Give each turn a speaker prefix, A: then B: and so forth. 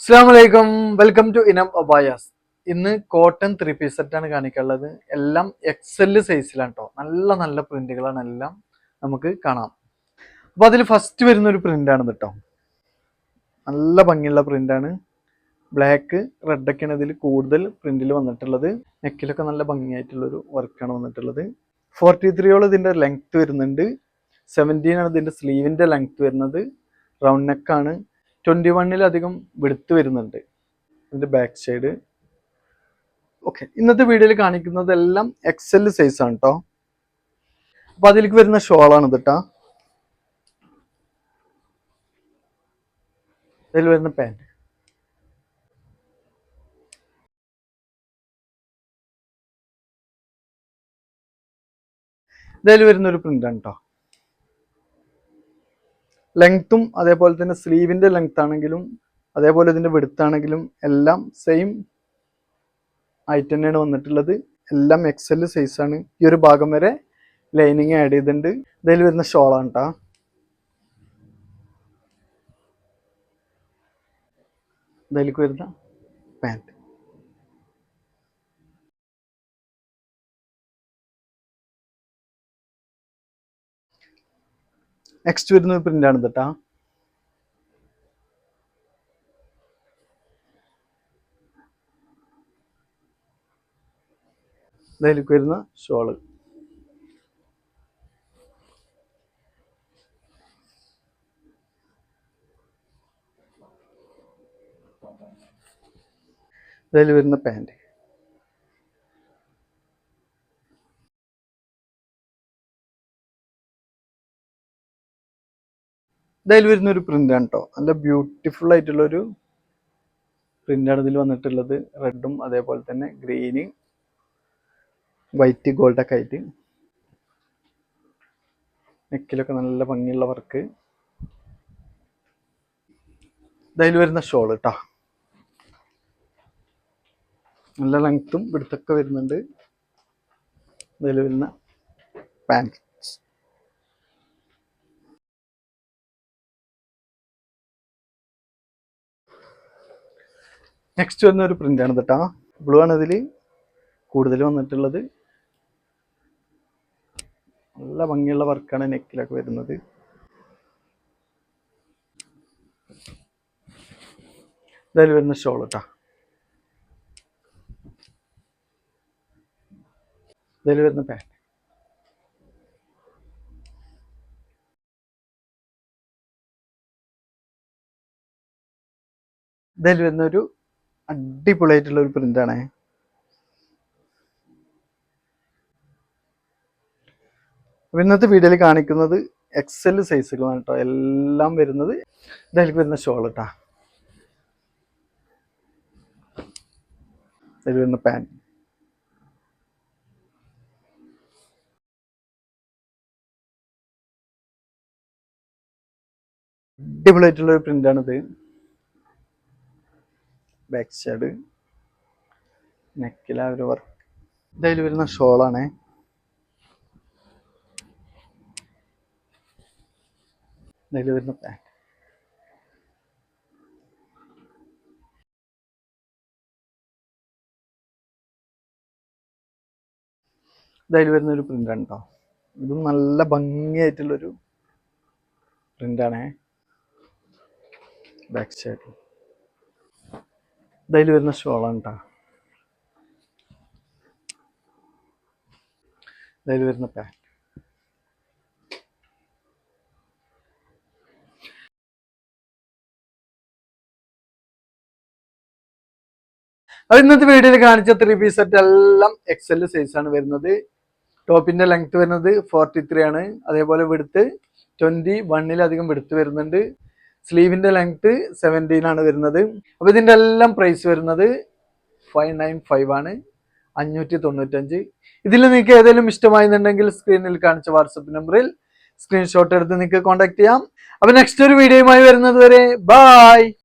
A: അസ്സാം വലൈക്കും welcome to ഇനം അബായാസ് ഇന്ന് കോട്ടൺ ത്രീ പീസ് സെറ്റാണ് കാണിക്കാനുള്ളത്. എല്ലാം എക്സൽ സൈസിലാണ് കേട്ടോ നല്ല നല്ല പ്രിന്റുകളാണ് എല്ലാം നമുക്ക് കാണാം. അപ്പൊ അതിൽ ഫസ്റ്റ് വരുന്ന ഒരു പ്രിന്റാണ് കേട്ടോ നല്ല ഭംഗിയുള്ള പ്രിന്റാണ് ബ്ലാക്ക് റെഡ് ഒക്കെയാണ് ഇതിൽ കൂടുതൽ പ്രിന്റിൽ വന്നിട്ടുള്ളത്. നെക്കിലൊക്കെ നല്ല ഭംഗിയായിട്ടുള്ളൊരു വർക്കാണ് വന്നിട്ടുള്ളത്. ഫോർട്ടി ത്രീയോളം ഇതിന്റെ ലെങ്ത് വരുന്നുണ്ട്. സെവന്റീൻ ആണ് ഇതിന്റെ സ്ലീവിന്റെ ലെങ്ത് വരുന്നത്. റൗണ്ട് നെക്കാണ് ട്വന്റി വണ്ണിലധികം വെടുത്ത് വരുന്നുണ്ട്. ഇതിന്റെ ബാക്ക് സൈഡ് ഓക്കെ ഇന്നത്തെ വീഡിയോയിൽ കാണിക്കുന്നതെല്ലാം എക്സൽ സൈസ് ആണ് കേട്ടോ അപ്പൊ അതിലേക്ക് വരുന്ന ഷോളാണ് കേട്ടോ ഇതിൽ വരുന്ന പാന്റ് ഇതിൽ വരുന്ന ഒരു പ്രിന്റ് ആണ് കേട്ടോ ലെങ്ത്തും അതേപോലെ തന്നെ സ്ലീവിന്റെ ലെങ്ത് ആണെങ്കിലും അതേപോലെ ഇതിന്റെ വെടുത്താണെങ്കിലും എല്ലാം സെയിം ആയിട്ട് തന്നെയാണ് വന്നിട്ടുള്ളത്. എല്ലാം എക്സൽ സൈസ് ആണ് ഈ ഒരു ഭാഗം വരെ ലൈനിങ് ആഡ് ചെയ്തിട്ടുണ്ട്. ഇതിൽ വരുന്ന ഷോളാണ് കേട്ടോ ഇതിലേക്ക് വരുന്ന പാന്റ് നെക്സ്റ്റ് വരുന്ന പ്രിന്റ് ആണ് കേട്ടാ ഇതിലേക്ക് വരുന്ന ഷോൾ. ഇതിൽ വരുന്ന പാന്റ് ഇതിൽ വരുന്ന ഒരു പ്രിന്റ് ആണ് കേട്ടോ നല്ല ബ്യൂട്ടിഫുൾ ആയിട്ടുള്ള ഒരു പ്രിന്റാണ് ഇതിൽ വന്നിട്ടുള്ളത്. റെഡും അതേപോലെ തന്നെ ഗ്രീന് വൈറ്റ് ഗോൾഡ് ഒക്കെ ആയിട്ട്. നെക്കിലൊക്കെ നല്ല ഭംഗിയുള്ള വർക്ക് ഇതിൽ വരുന്ന ഷോൾ കേട്ടോ നല്ല ലെങ്ത്തും പിടുത്തൊക്കെ വരുന്നുണ്ട്. ഇതിൽ വരുന്ന പാന്റ് നെക്സ്റ്റ് വരുന്ന ഒരു പ്രിന്റ് ആണ് കേട്ടോ ബ്ലൂ ആണ് ഇതിൽ കൂടുതൽ വന്നിട്ടുള്ളത്. നല്ല ഭംഗിയുള്ള വർക്കാണ് നെക്കിലൊക്കെ വരുന്നത്. ഇതിൽ വരുന്ന ഷോൾ കേട്ടോ ഇതിൽ വരുന്ന പാന്റ് ഇതിൽ വരുന്ന ഒരു അടിപൊളിയായിട്ടുള്ള ഒരു പ്രിന്റാണ് അപ്പോൾ അപ്പൊ ഇന്നത്തെ വീഡിയോയിൽ കാണിക്കുന്നത് എക്സൽ സൈസുകളാണ് കേട്ടോ എല്ലാം വരുന്നത് ഇതിലേക്ക് വരുന്ന ഷോൾ കേട്ടാ ഇതിൽ വരുന്ന പാന്റ് അടിപൊളിയായിട്ടുള്ള ഒരു ആണിത്. ബാക്ക് സൈഡ് നെക്കിലെ ഒരു വർക്ക് ഇതിൽ വരുന്ന ഷോളാണ് ഇതിൽ വരുന്ന പാന്റ് ഇതിൽ വരുന്ന ഒരു പ്രിന്റ് ആണ് കേട്ടോ ഇതും നല്ല ഭംഗിയായിട്ടുള്ളൊരു പ്രിന്റാണേ ബാക്ക് സൈഡ് ഇതിൽ വരുന്ന ഷോളാണ് കേട്ടോ ഇതിൽ വരുന്ന പാന്റ് അത് ഇന്നത്തെ വീഡിയോയിൽ കാണിച്ച ത്രീ പീസ് സെറ്റ് എല്ലാം എക്സൽ സൈസ് ആണ് വരുന്നത്. ടോപ്പിന്റെ ലെങ്ത് വരുന്നത് ഫോർട്ടി ത്രീ ആണ്. അതേപോലെ വിടുത്ത് ട്വന്റി വണ്ണിലധികം വിടുത്ത് വരുന്നുണ്ട്. സ്ലീവിന്റെ ലെങ്ത് സെവന്റീൻ ആണ് വരുന്നത്. അപ്പോൾ ഇതിന്റെ എല്ലാം പ്രൈസ് വരുന്നത് ഫൈവ് നയൻ ഫൈവ് ആണ്. അഞ്ഞൂറ്റി തൊണ്ണൂറ്റഞ്ച് ഇതിൽ നിങ്ങൾക്ക് ഏതെങ്കിലും ഇഷ്ടമായിരുന്നുണ്ടെങ്കിൽ സ്ക്രീനിൽ കാണിച്ച വാട്സപ്പ് നമ്പറിൽ സ്ക്രീൻഷോട്ട് എടുത്ത് നിങ്ങൾക്ക് കോൺടാക്ട് ചെയ്യാം. അപ്പോൾ നെക്സ്റ്റ് ഒരു വീഡിയോയുമായി വരുന്നത് വരെ ബായ്